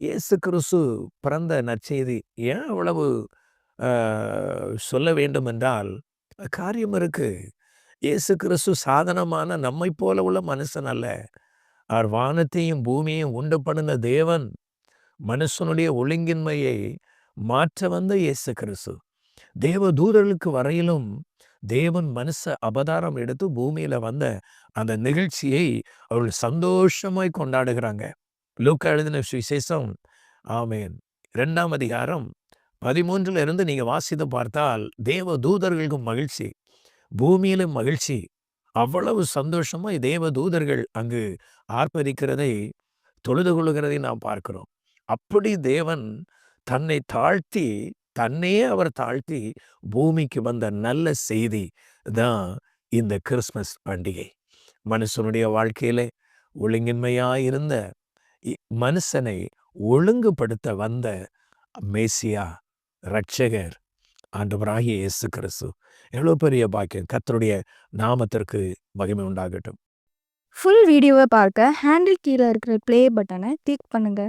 இயேசு கிறிஸ்து பிறந்த நற்செய்தி ஏன் அவ்வளவு சொல்ல வேண்டும் என்றால், காரியம் இருக்குது இயேசு கிறிஸ்து சாதனமான நம்மைப் போல உள்ள மனுஷன் அல்ல. அவர் வானத்தையும் பூமியையும் உண்டு பண்ணுன தேவன். மனுஷனுடைய ஒழுங்கின்மையை மாற்ற வந்த இயேசு கிறிஸ்து. தேவ தூதர்களுக்கு வரையிலும் தேவன் மனுஷ அபதாரம் எடுத்து பூமியில் வந்த அந்த நிகழ்ச்சியை அவர்கள் சந்தோஷமாய் கொண்டாடுகிறாங்க. லூக்கா எழுதின சுவிசேஷம் ஆமென். 2ஆம் அதிகாரம் 13ல இருந்து நீங்க வாசித்து பார்த்தால், தேவ தூதர்களுக்கும் மகிழ்ச்சி. பூமியிலும் மகிழ்ச்சி. அவ்வளவு சந்தோஷமாக தேவ தூதர்கள் அங்கு ஆர்ப்பரிக்கிறதை, தொழுது கொள்ளுகிறதை நாம் பார்க்கிறோம். அப்படி தேவன் தன்னை தாழ்த்தி, தன்னையே அவர் தாழ்த்தி பூமிக்கு வந்த நல்ல செய்தி தான் இந்த கிறிஸ்மஸ் பண்டிகை. மனுஷனுடைய வாழ்க்கையிலே ஒழுங்கின்மையாக இருந்த மனுஷனை ஒழுங்குபடுத்த வந்த மேசியா, ரட்சகர் ஆண்டவராகிய இயேசு கிறிஸ்து. எவ்வளோ பெரிய பாக்கியம். கத்தருடைய நாமத்திற்கு மகிமை உண்டாகட்டும். ஃபுல் வீடியோவ பார்க்க ஹேண்டில் கீழ இருக்கிற ப்ளே பட்டனை கிளிக் பண்ணுங்க.